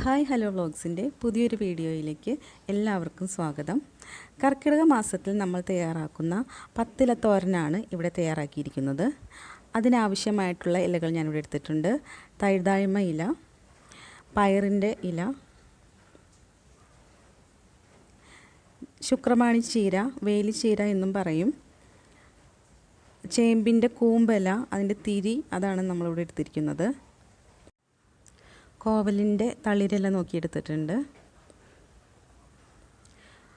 Hi hello വ്ളോഗ്സിന്റെ പുതിയൊരു വീഡിയോയിലേക്ക് എല്ലാവർക്കും സ്വാഗതം. കർക്കിടക മാസത്തിൽ നമ്മൾ തയ്യാറാക്കുന്ന പത്തില തോരനാണ് ഇവിടെ തയ്യാറാക്കിയിരിക്കുന്നത്. അതിനാവശ്യമായിട്ടുള്ള ഇലകൾ ഞാനിവിടെ എടുത്തിട്ടുണ്ട്. തഴുതാഴ്മ ഇല പയറിന്റെ ഇല ശുക്രമാണി ചീര വേലിച്ചീര എന്നും പറയും. ചേമ്പിന്റെ കൂമ്പല അതിന്റെ തിരി അതാണ് നമ്മളിവിടെ എടുത്തിരിക്കുന്നത്. കോവലിന്റെ തളിരില നോക്കിയെടുത്തിട്ടുണ്ട്.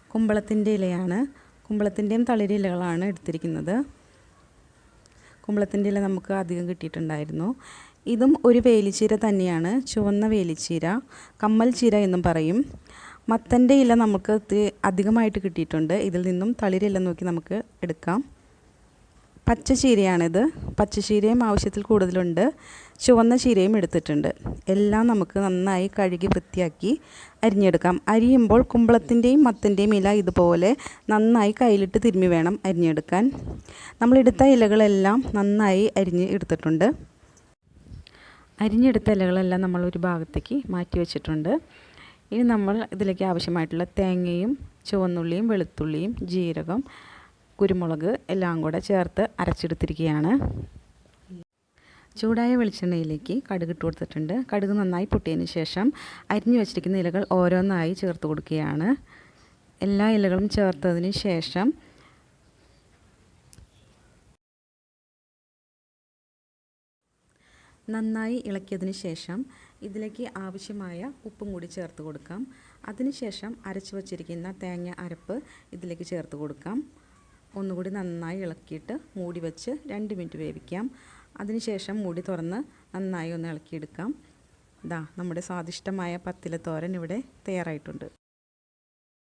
കുമ്പളത്തിന്റെ ഇലയാണ്. കുമ്പളത്തിന്റെയും തളിരിലകളാണ് എടുത്തിരിക്കുന്നത്. കുമ്പളത്തിന്റെ ഇല നമുക്ക് അധികം കിട്ടിയിട്ടുണ്ടായിരുന്നു. ഇതും ഒരു വേലിച്ചീര തന്നെയാണ്. ചുവന്ന വേലിച്ചീര കമ്മൽ ചീര എന്നും പറയും. മത്തന്റെ ഇല നമുക്ക് അധികമായിട്ട് കിട്ടിയിട്ടുണ്ട്. ഇതിൽ നിന്നും തളിരില നോക്കി നമുക്ക് എടുക്കാം. പച്ചച്ചീരയാണിത്. പച്ചച്ചീരയും ആവശ്യത്തിൽ കൂടുതലുണ്ട്. ചുവന്ന ചീരയും എടുത്തിട്ടുണ്ട്. എല്ലാം നമുക്ക് നന്നായി കഴുകി വൃത്തിയാക്കി അരിഞ്ഞെടുക്കാം. അരിയുമ്പോൾ കുമ്പളത്തിന്റെയും മത്തന്റെയും ഇല ഇതുപോലെ നന്നായി കയ്യിലിട്ട് തിരുമ്മി വേണം അരിഞ്ഞെടുക്കാൻ. നമ്മളെടുത്ത ഇലകളെല്ലാം നന്നായി അരിഞ്ഞ് എടുത്തിട്ടുണ്ട്. അരിഞ്ഞെടുത്ത ഇലകളെല്ലാം നമ്മൾ ഒരു ഭാഗത്തേക്ക് മാറ്റി വെച്ചിട്ടുണ്ട്. ഇനി നമ്മൾ ഇതിലേക്ക് ആവശ്യമായിട്ടുള്ള തേങ്ങയും ചുവന്നുള്ളിയും വെളുത്തുള്ളിയും ജീരകം കുരുമുളക് എല്ലാം കൂടെ ചേർത്ത് അരച്ചെടുത്തിരിക്കുകയാണ്. ചൂടായ വെളിച്ചെണ്ണയിലേക്ക് കടുക് ഇട്ട് കൊടുത്തിട്ടുണ്ട്. കടുക് നന്നായി പൊട്ടിയതിന് ശേഷം അരിഞ്ഞു വെച്ചിരിക്കുന്ന ഇലകൾ ഓരോന്നായി ചേർത്ത് കൊടുക്കുകയാണ്. എല്ലാ ഇലകളും ചേർത്തതിന് ശേഷം നന്നായി ഇളക്കിയതിന് ശേഷം ഇതിലേക്ക് ആവശ്യമായ ഉപ്പും കൂടി ചേർത്ത് കൊടുക്കാം. അതിനുശേഷം അരച്ചു വച്ചിരിക്കുന്ന തേങ്ങ അരപ്പ് ഇതിലേക്ക് ചേർത്ത് കൊടുക്കാം. ഒന്നുകൂടി നന്നായി ഇളക്കിയിട്ട് മൂടി വെച്ച് രണ്ട് മിനിറ്റ് വേവിക്കാം. അതിനുശേഷം മൂടി തുറന്ന് നന്നായി ഒന്ന് ഇളക്കിയെടുക്കാം. ഇതാ നമ്മുടെ സ്വാദിഷ്ടമായ പത്തില തോരൻ ഇവിടെ തയ്യാറായിട്ടുണ്ട്.